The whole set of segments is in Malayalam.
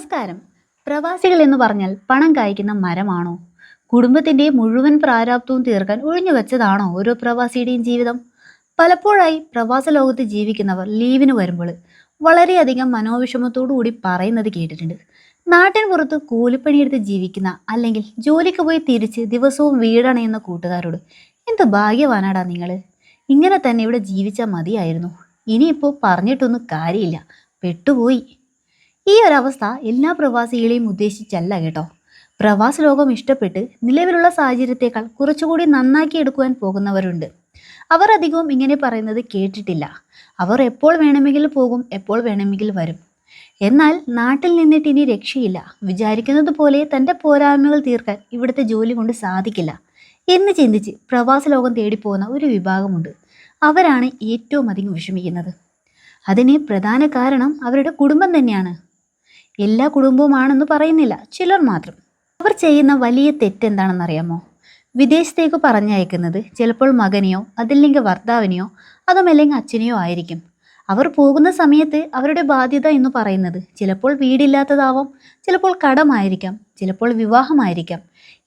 നമസ്കാരം. പ്രവാസികൾ എന്ന് പറഞ്ഞാൽ പണം കായ്ക്കുന്ന മരമാണോ? കുടുംബത്തിന്റെ മുഴുവൻ പ്രാരാബ്ദവും തീർക്കാൻ ഒഴിഞ്ഞു വെച്ചതാണോ ഓരോ പ്രവാസിയുടെയും ജീവിതം? പലപ്പോഴായി പ്രവാസ ലോകത്ത് ജീവിക്കുന്നവർ ലീവിന് വരുമ്പോൾ വളരെയധികം മനോവിഷമത്തോടു കൂടി പറയുന്നത് കേട്ടിട്ടുണ്ട്. നാട്ടിൻ പുറത്ത് കൂലിപ്പണിയെടുത്ത് ജീവിക്കുന്ന അല്ലെങ്കിൽ ജോലിക്ക് പോയി തിരിച്ച് ദിവസവും വീടണയുന്ന കൂട്ടുകാരോട് എന്ത് ഭാഗ്യവാനാടാ നിങ്ങൾ ഇങ്ങനെ തന്നെ ഇവിടെ ജീവിച്ചാൽ മതിയായിരുന്നു. ഇനിയിപ്പോൾ പറഞ്ഞിട്ടൊന്നും കാര്യമില്ല. പെട്ടുപോയി. ഈ ഒരവസ്ഥ എല്ലാ പ്രവാസികളെയും ഉദ്ദേശിച്ചല്ല കേട്ടോ. പ്രവാസ ലോകം ഇഷ്ടപ്പെട്ട് നിലവിലുള്ള സാഹചര്യത്തെക്കാൾ കുറച്ചുകൂടി നന്നാക്കി എടുക്കുവാൻ പോകുന്നവരുണ്ട്. അവർ അധികവും ഇങ്ങനെ പറയുന്നത് കേട്ടിട്ടില്ല. അവർ എപ്പോൾ വേണമെങ്കിൽ പോകും എപ്പോൾ വേണമെങ്കിൽ വരും. എന്നാൽ നാട്ടിൽ നിന്നിട്ട് ഇനി രക്ഷയില്ല. വിചാരിക്കുന്നത് പോലെ തന്റെ പോരായ്മകൾ തീർക്കാൻ ഇവിടുത്തെ ജോലി കൊണ്ട് സാധിക്കില്ല എന്ന് ചിന്തിച്ച് പ്രവാസ ലോകം തേടിപ്പോകുന്ന ഒരു വിഭാഗമുണ്ട്. അവരാണ് ഏറ്റവും അധികം വിഷമിക്കുന്നത്. അതിന് പ്രധാന കാരണം അവരുടെ കുടുംബം തന്നെയാണ്. എല്ലാ കുടുംബവുമാണെന്ന് പറയുന്നില്ല. ചിലർ മാത്രം. അവർ ചെയ്യുന്ന വലിയ തെറ്റെന്താണെന്നറിയാമോ? വിദേശത്തേക്ക് പറഞ്ഞയക്കുന്നത് ചിലപ്പോൾ മകനെയോ അതില്ലെങ്കിൽ ഭർത്താവിനെയോ അതുമല്ലെങ്കിൽ അച്ഛനെയോ ആയിരിക്കും. അവർ പോകുന്ന സമയത്ത് അവരുടെ ബാധ്യത എന്ന് പറയുന്നത് ചിലപ്പോൾ വീടില്ലാത്തതാവാം ചിലപ്പോൾ കടമായിരിക്കാം ചിലപ്പോൾ വിവാഹമായിരിക്കാം.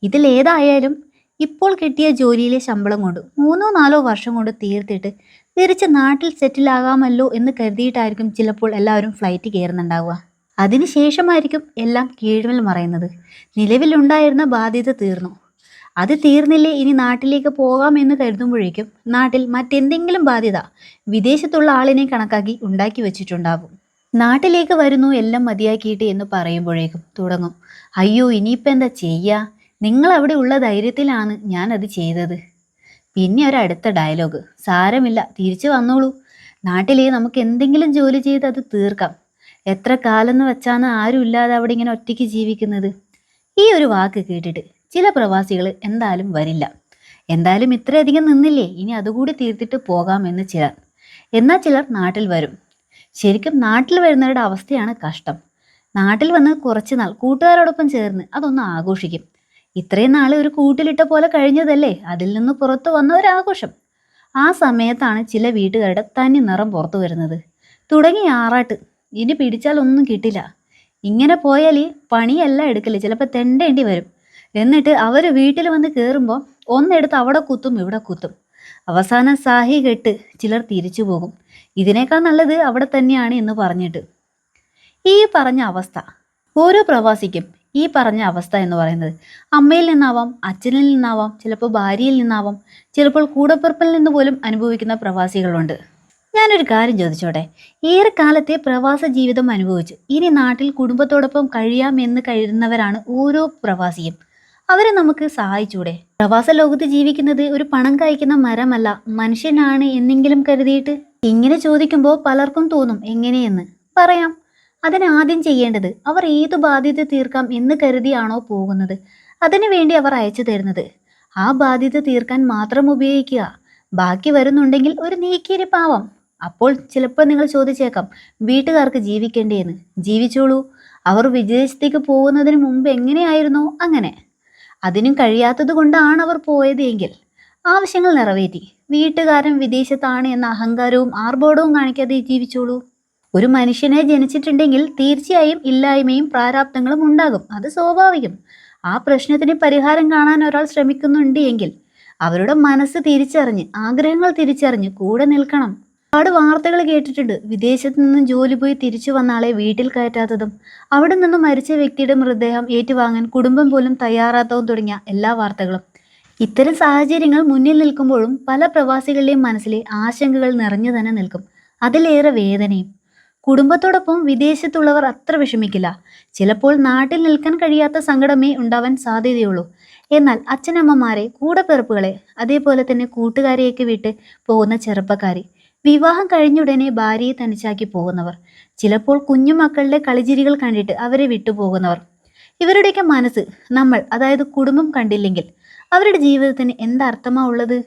ഇതിലേതായാലും ഇപ്പോൾ കിട്ടിയ ജോലിയിലെ ശമ്പളം കൊണ്ട് മൂന്നോ നാലോ വർഷം കൊണ്ട് തീർത്തിട്ട് തിരിച്ച് നാട്ടിൽ സെറ്റിലാകാമല്ലോ എന്ന് കരുതിയിട്ടായിരിക്കും ചിലപ്പോൾ എല്ലാവരും ഫ്ലൈറ്റ് കയറുന്നുണ്ടാവുക. അതിനുശേഷമായിരിക്കും എല്ലാം കീഴ്മൽ മറയുന്നത്. നിലവിലുണ്ടായിരുന്ന ബാധ്യത തീർന്നു. അത് തീർന്നില്ലേ ഇനി നാട്ടിലേക്ക് പോകാമെന്ന് കരുതുമ്പോഴേക്കും നാട്ടിൽ മറ്റെന്തെങ്കിലും ബാധ്യത വിദേശത്തുള്ള ആളിനെ കണക്കാക്കി ഉണ്ടാക്കി വെച്ചിട്ടുണ്ടാകും നാട്ടിലേക്ക് വരുന്നു എല്ലാം മതിയാക്കിയിട്ട് എന്ന് പറയുമ്പോഴേക്കും തുടങ്ങും. അയ്യോ ഇനിയിപ്പോൾ എന്താ ചെയ്യുക നിങ്ങൾ അവിടെ ഉള്ള ധൈര്യത്തിലാണ് ഞാൻ അത് ചെയ്തത്. പിന്നെ ഒരടുത്ത ഡയലോഗ്. സാരമില്ല തിരിച്ചു വന്നോളൂ. നാട്ടിലേ നമുക്ക് എന്തെങ്കിലും ജോലി ചെയ്ത് അത് തീർക്കാം. എത്ര കാലെന്ന് വെച്ചാണ് ആരും ഇല്ലാതെ അവിടെ ഇങ്ങനെ ഒറ്റയ്ക്ക് ജീവിക്കുന്നത്? ഈ ഒരു വാക്ക് കേട്ടിട്ട് ചില പ്രവാസികൾ എന്തായാലും വരില്ല. എന്തായാലും ഇത്രയധികം നിന്നില്ലേ? ഇനി അതുകൂടി തീർത്തിട്ട് പോകാമെന്ന് ചിലർ. എന്നാൽ ചിലർ നാട്ടിൽ വരും. ശരിക്കും നാട്ടിൽ വരുന്നവരുടെ അവസ്ഥയാണ് കഷ്ടം. നാട്ടിൽ വന്ന് കുറച്ച് നാൾ കൂട്ടുകാരോടൊപ്പം ചേർന്ന് അതൊന്ന് ആഘോഷിക്കും. ഇത്രയും നാൾ ഒരു കൂട്ടിലിട്ട പോലെ കഴിഞ്ഞതല്ലേ? അതിൽ നിന്ന് പുറത്തു വന്ന ഒരു ആഘോഷം. ആ സമയത്താണ് ചില വീട്ടുകാരുടെ തനി നിറം പുറത്തു വരുന്നത്. തുടങ്ങി ആറാട്ട് ഇനി പിടിച്ചാൽ ഒന്നും കിട്ടില്ല. ഇങ്ങനെ പോയാൽ പണിയല്ല എടുക്കില്ല? ചിലപ്പോൾ തെണ്ടേണ്ടി വരും. എന്നിട്ട് അവർ വീട്ടിൽ വന്ന് കയറുമ്പോൾ ഒന്നെടുത്ത് അവിടെ കുത്തും ഇവിടെ കുത്തും. അവസാനം സാഹി കെട്ട് ചിലർ തിരിച്ചു പോകും. ഇതിനേക്കാൾ നല്ലത് അവിടെ തന്നെയാണ് എന്ന് പറഞ്ഞിട്ട്. ഈ പറഞ്ഞ അവസ്ഥ ഓരോ പ്രവാസിക്കും ഈ പറഞ്ഞ അവസ്ഥ എന്ന് പറയുന്നത്. അമ്മയിൽ നിന്നാവാം അച്ഛനിൽ നിന്നാവാം ചിലപ്പോൾ ഭാര്യയിൽ നിന്നാവാം ചിലപ്പോൾ കൂടപ്പിറപ്പിൽ നിന്ന് പോലും അനുഭവിക്കുന്ന പ്രവാസികളുണ്ട്. ഞാനൊരു കാര്യം ചോദിച്ചോട്ടെ? ഏറെ കാലത്തെ പ്രവാസ ജീവിതം അനുഭവിച്ചു. ഇനി നാട്ടിൽ കുടുംബത്തോടൊപ്പം കഴിയാമെന്ന് കഴിയുന്നവരാണ് ഓരോ പ്രവാസിയും. അവരെ നമുക്ക് സഹായിച്ചൂടെ? പ്രവാസ ലോകത്ത് ജീവിക്കുന്നത് ഒരു പണം കായ്ക്കുന്ന മരമല്ല. മനുഷ്യനാണ് എന്നെങ്കിലും കരുതിയിട്ട്? ഇങ്ങനെ ചോദിക്കുമ്പോൾ പലർക്കും തോന്നും എങ്ങനെയെന്ന്? പറയാം. അതിനാദ്യം ചെയ്യേണ്ടത് അവർ ഏതു ബാധ്യത തീർക്കാം എന്ന് കരുതിയാണോ പോകുന്നത്? അതിനു വേണ്ടി അവർ അയച്ചു തരുന്നത്. ആ ബാധ്യത തീർക്കാൻ മാത്രം ഉപയോഗിക്കുക. ബാക്കി വരുന്നുണ്ടെങ്കിൽ ഒരു നീക്കിയിരിപ്പാവാം അപ്പോൾ ചിലപ്പോൾ നിങ്ങൾ ചോദിച്ചേക്കാം വീട്ടുകാർക്ക് ജീവിക്കേണ്ടേന്ന്? ജീവിച്ചോളൂ. അവർ വിദേശത്തേക്ക് പോകുന്നതിന് മുമ്പ് എങ്ങനെയായിരുന്നോ? അങ്ങനെ. അതിനും കഴിയാത്തത് കൊണ്ടാണ് അവർ പോയത് എങ്കിൽ. ആവശ്യങ്ങൾ നിറവേറ്റി. വീട്ടുകാരൻ വിദേശത്താണ് എന്ന അഹങ്കാരവും ആർഭോടവും കാണിക്കാതെ ജീവിച്ചോളൂ. ഒരു മനുഷ്യനെ ജനിച്ചിട്ടുണ്ടെങ്കിൽ തീർച്ചയായും ഇല്ലായ്മയും പ്രാരാബ്ദങ്ങളും ഉണ്ടാകും. അത് സ്വാഭാവികം. ആ പ്രശ്നത്തിന് പരിഹാരം കാണാൻ ഒരാൾ ശ്രമിക്കുന്നുണ്ട് എങ്കിൽ അവരുടെ മനസ്സ് തിരിച്ചറിഞ്ഞ് ആഗ്രഹങ്ങൾ തിരിച്ചറിഞ്ഞ് കൂടെ നിൽക്കണം. ഒരുപാട് വാർത്തകൾ കേട്ടിട്ടുണ്ട്. വിദേശത്ത് നിന്നും ജോലി പോയി തിരിച്ചു വന്ന ആളെ വീട്ടിൽ കയറ്റാത്തതും അവിടെ നിന്നും മരിച്ച വ്യക്തിയുടെ മൃതദേഹം ഏറ്റുവാങ്ങാൻ കുടുംബം പോലും തയ്യാറാത്തതും തുടങ്ങിയ എല്ലാ വാർത്തകളും. ഇത്തരം സാഹചര്യങ്ങൾ മുന്നിൽ നിൽക്കുമ്പോഴും പല പ്രവാസികളുടെയും മനസ്സിലെ ആശങ്കകൾ നിറഞ്ഞു തന്നെ നിൽക്കും. അതിലേറെ വേദനയും. കുടുംബത്തോടൊപ്പം വിദേശത്തുള്ളവർ അത്ര വിഷമിക്കില്ല. ചിലപ്പോൾ നാട്ടിൽ നിൽക്കാൻ കഴിയാത്ത സങ്കടമേ ഉണ്ടാവാൻ സാധ്യതയുള്ളൂ. എന്നാൽ അച്ഛനമ്മമാരെ കൂടപ്പിറപ്പുകളെ അതേപോലെ തന്നെ കൂട്ടുകാരെയൊക്കെ വിട്ട് പോകുന്ന ചെറുപ്പക്കാരെ. വിവാഹം കഴിഞ്ഞുടനെ ഭാര്യയെ തനിച്ചാക്കി പോകുന്നവർ. ചിലപ്പോൾ കുഞ്ഞുമക്കളുടെ കളിചിരികൾ കണ്ടിട്ട് അവരെ വിട്ടുപോകുന്നവർ ഇവരുടെയൊക്കെ മനസ്സ് നമ്മൾ അതായത് കുടുംബം കണ്ടില്ലെങ്കിൽ അവരുടെ ജീവിതത്തിന് എന്തർത്ഥമാ ഉള്ളത്?